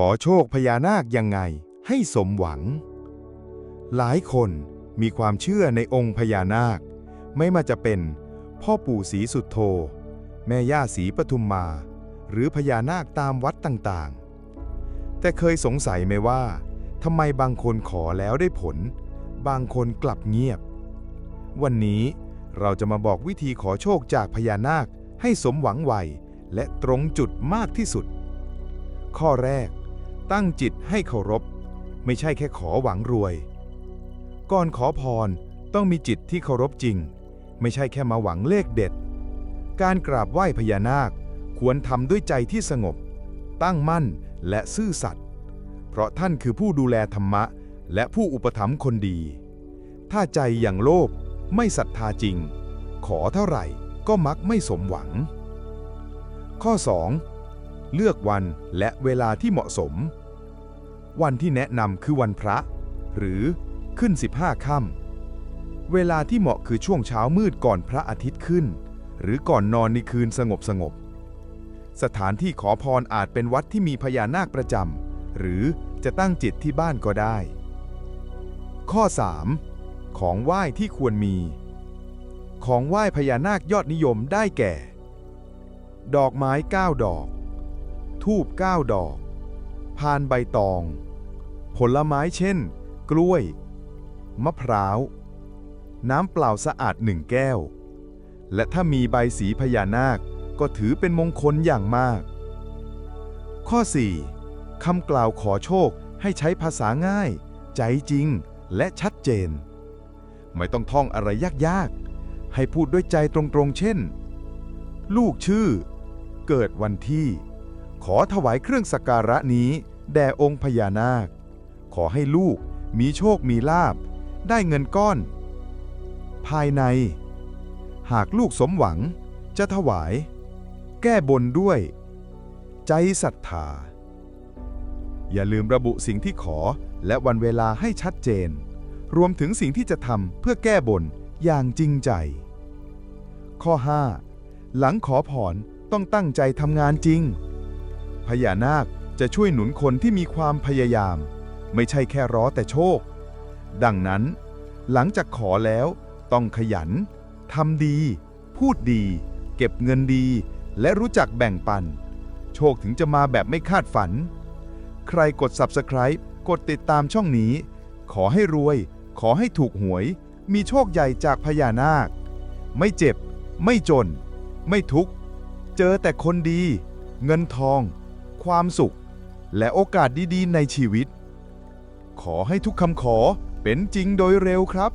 ขอโชคพญานาคยังไงให้สมหวัง หลายคนมีความเชื่อในองค์พญานาค ไม่ว่าจะเป็นพ่อปู่ศรีสุดโธแม่ย่าศรีปทุมมา หรือพญานาคตามวัดต่างๆ แต่เคยสงสัยไหมว่าทำไมบางคนขอแล้วได้ผล บางคนกลับเงียบ วันนี้เราจะมาบอกวิธีขอโชคจากพญานาคให้สมหวังไวและตรงจุดมากที่สุด ข้อแรก ตั้งจิตให้เคารพ ไม่ใช่แค่ขอหวังรวย ก่อนขอพรต้องมีจิตที่เคารพจริง ไม่ใช่แค่มาหวังเลขเด็ด การกราบไหว้พญานาคควรทำด้วยใจที่สงบ ตั้งมั่นและซื่อสัตย์เพราะท่านคือผู้ดูแลธรรมะ และผู้อุปถัมภ์คนดี ถ้าใจอย่างโลภไม่ศรัทธาจริง ขอเท่าไหร่ก็มักไม่สมหวัง ข้อ 2. เลือกวันและเวลาที่เหมาะสม วันที่แนะนำคือวันพระ หรือขึ้น 15ค่ำเวลาที่เหมาะคือช่วงเช้ามืดก่อนพระอาทิตย์ขึ้น หรือก่อนนอนในคืนสงบสงบ สถานที่ขอพรอาจเป็นวัดที่มีพญานาคประจำหรือจะตั้งจิตที่บ้านก็ได้ ข้อ 3. ของไหว้ที่ควรมี ของไหว้พญานาคยอดนิยมได้แก่ ดอกไม้ 9 ดอก ทูบ9ดอก พานใบตอง ผลไม้เช่น กล้วย มะพร้าว น้ำเปล่าสะอาดหนึ่งแก้ว และถ้ามีใบสีพญานาคก็ถือเป็นมงคลอย่างมาก ข้อ 4. คำกล่าวขอโชคให้ใช้ภาษาง่าย ใจจริงและชัดเจน ไม่ต้องท่องอะไรยากๆ ให้พูดด้วยใจตรงๆ เช่น ลูกชื่อ เกิดวันที่ ขอถวายเครื่องสักการะนี้ แด่องค์พญานาค ขอให้ลูกมีโชคมีลาบ ได้เงินก้อน ภายใน หากลูกสมหวังจะถวาย แก้บนด้วย ใจศรัทธา อย่าลืมระบุสิ่งที่ขอและวันเวลาให้ชัดเจน รวมถึงสิ่งที่จะทำเพื่อแก้บนอย่างจริงใจ ข้อ 5 หลังขอพรต้องตั้งใจทำงานจริง พญานาคจะช่วยหนุนคนที่มีความพยายาม ไม่ใช่แค่รอแต่โชค ดังนั้น หลังจากขอแล้วต้องขยันทำดี พูดดี เก็บเงินดี และรู้จักแบ่งปัน โชคถึงจะมาแบบไม่คาดฝัน ใครกด Subscribe กดติดตามช่องนี้ ขอให้รวย ขอให้ถูกหวย มีโชคใหญ่จากพญานาค ไม่เจ็บ ไม่จน ไม่ทุกข์ เจอแต่คนดี เงินทอง ความสุข และโอกาสดีๆ ในชีวิต ขอให้ทุกคำขอเป็นจริงโดยเร็วครับ